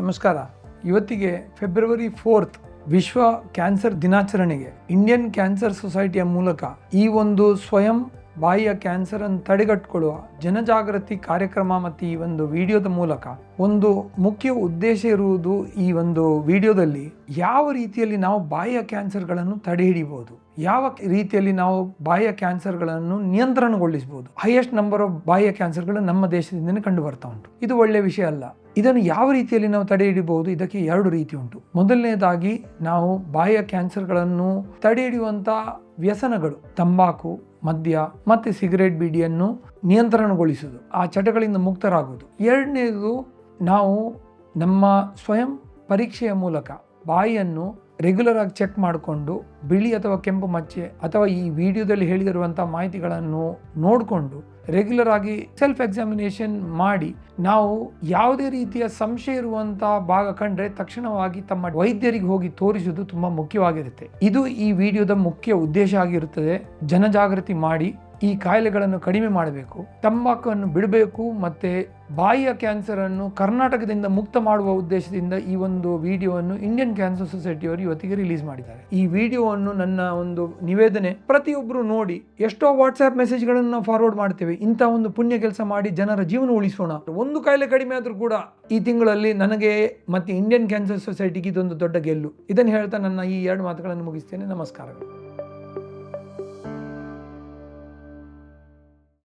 ನಮಸ್ಕಾರ. ಇವತ್ತಿಗೆ February fourth ವಿಶ್ವ ಕ್ಯಾನ್ಸರ್ ದಿನಾಚರಣೆಗೆ ಇಂಡಿಯನ್ ಕ್ಯಾನ್ಸರ್ ಸೊಸೈಟಿಯ ಮೂಲಕ ಈ ಒಂದು ಸ್ವಯಂ ಬಾಯಿಯ ಕ್ಯಾನ್ಸರ್ ಅನ್ನು ತಡೆಗಟ್ಟಿಕೊಳ್ಳುವ ಜನಜಾಗೃತಿ ಕಾರ್ಯಕ್ರಮ ಮತ್ತು ಈ ಒಂದು ವಿಡಿಯೋದ ಮೂಲಕ ಒಂದು ಮುಖ್ಯ ಉದ್ದೇಶ ಇರುವುದು ಈ ಒಂದು ವಿಡಿಯೋದಲ್ಲಿ ಯಾವ ರೀತಿಯಲ್ಲಿ ನಾವು ಬಾಯಿಯ ಕ್ಯಾನ್ಸರ್ಗಳನ್ನು ತಡೆ ಹಿಡಿಬಹುದು ಯಾವ ರೀತಿಯಲ್ಲಿ ನಾವು ಬಾಹ್ಯ ಕ್ಯಾನ್ಸರ್ಗಳನ್ನು ನಿಯಂತ್ರಣಗೊಳಿಸಬಹುದು ಹೈಯೆಸ್ಟ್ ನಂಬರ್ ಆಫ್ ಬಾಹ್ಯ ಕ್ಯಾನ್ಸರ್ಗಳು ನಮ್ಮ ದೇಶದಿಂದಲೇ ಕಂಡು ಬರ್ತಾ ಉಂಟು. ಇದು ಒಳ್ಳೆಯ ವಿಷಯ ಅಲ್ಲ. ಇದನ್ನು ಯಾವ ರೀತಿಯಲ್ಲಿ ನಾವು ತಡೆ ಹಿಡಿಬಹುದು? ಇದಕ್ಕೆ ಎರಡು ರೀತಿ ಉಂಟು. ಮೊದಲನೇದಾಗಿ ನಾವು ಬಾಹ್ಯ ಕ್ಯಾನ್ಸರ್ಗಳನ್ನು ತಡೆ ಹಿಡಿಯುವಂಥ ವ್ಯಸನಗಳು, ತಂಬಾಕು, ಮದ್ಯ ಮತ್ತು ಸಿಗರೇಟ್ ಬೀಡಿಯನ್ನು ನಿಯಂತ್ರಣಗೊಳಿಸುವುದು, ಆ ಚಟಗಳಿಂದ ಮುಕ್ತರಾಗುವುದು. ಎರಡನೇದು ನಾವು ನಮ್ಮ ಸ್ವಯಂ ಪರೀಕ್ಷೆಯ ಮೂಲಕ ಬಾಯಿಯನ್ನು ರೆಗ್ಯುಲರ್ ಆಗಿ ಚೆಕ್ ಮಾಡಿಕೊಂಡು ಬಿಳಿ ಅಥವಾ ಕೆಂಪು ಮಚ್ಚೆ ಅಥವಾ ಈ ವಿಡಿಯೋದಲ್ಲಿ ಹೇಳಿದಿರುವಂಥ ಮಾಹಿತಿಗಳನ್ನು ನೋಡಿಕೊಂಡು ರೆಗ್ಯುಲರ್ ಆಗಿ ಸೆಲ್ಫ್ ಎಕ್ಸಾಮಿನೇಷನ್ ಮಾಡಿ ನಾವು ಯಾವುದೇ ರೀತಿಯ ಸಂಶಯ ಇರುವಂಥ ಭಾಗ ಕಂಡ್ರೆ ತಕ್ಷಣವಾಗಿ ತಮ್ಮ ವೈದ್ಯರಿಗೆ ಹೋಗಿ ತೋರಿಸುವುದು ತುಂಬ ಮುಖ್ಯವಾಗಿರುತ್ತೆ. ಇದು ಈ ವಿಡಿಯೋದ ಮುಖ್ಯ ಉದ್ದೇಶ ಆಗಿರುತ್ತದೆ. ಜನಜಾಗೃತಿ ಮಾಡಿ ಈ ಕಾಯಿಲೆಗಳನ್ನು ಕಡಿಮೆ ಮಾಡಬೇಕು. ತಂಬಾಕನ್ನು ಬಿಡಬೇಕು ಮತ್ತೆ ಬಾಯಿಯ ಕ್ಯಾನ್ಸರ್ ಅನ್ನು ಕರ್ನಾಟಕದಿಂದ ಮುಕ್ತ ಮಾಡುವ ಉದ್ದೇಶದಿಂದ ಈ ಒಂದು ವಿಡಿಯೋವನ್ನು ಇಂಡಿಯನ್ ಕ್ಯಾನ್ಸರ್ ಸೊಸೈಟಿಯವರು ಇವತ್ತಿಗೆ ರಿಲೀಸ್ ಮಾಡಿದ್ದಾರೆ. ಈ ವಿಡಿಯೋವನ್ನು ನನ್ನ ಒಂದು ನಿವೇದನೆ ಪ್ರತಿಯೊಬ್ಬರು ನೋಡಿ ಎಷ್ಟೋ ವಾಟ್ಸ್ಆಪ್ ಮೆಸೇಜ್ಗಳನ್ನು ನಾವು ಫಾರ್ವರ್ಡ್ ಮಾಡ್ತೇವೆ. ಇಂಥ ಒಂದು ಪುಣ್ಯ ಕೆಲಸ ಮಾಡಿ ಜನರ ಜೀವನ ಉಳಿಸೋಣ. ಒಂದು ಕಾಯಿಲೆ ಕಡಿಮೆ ಆದರೂ ಕೂಡ ಈ ತಿಂಗಳಲ್ಲಿ ನನಗೆ ಮತ್ತೆ ಇಂಡಿಯನ್ ಕ್ಯಾನ್ಸರ್ ಸೊಸೈಟಿಗೆ ಇದೊಂದು ದೊಡ್ಡ ಗೆಲ್ಲು. ಇದನ್ನು ಹೇಳ್ತಾ ನನ್ನ ಈ ಎರಡು ಮಾತುಗಳನ್ನು ಮುಗಿಸ್ತೇನೆ. ನಮಸ್ಕಾರಗಳು.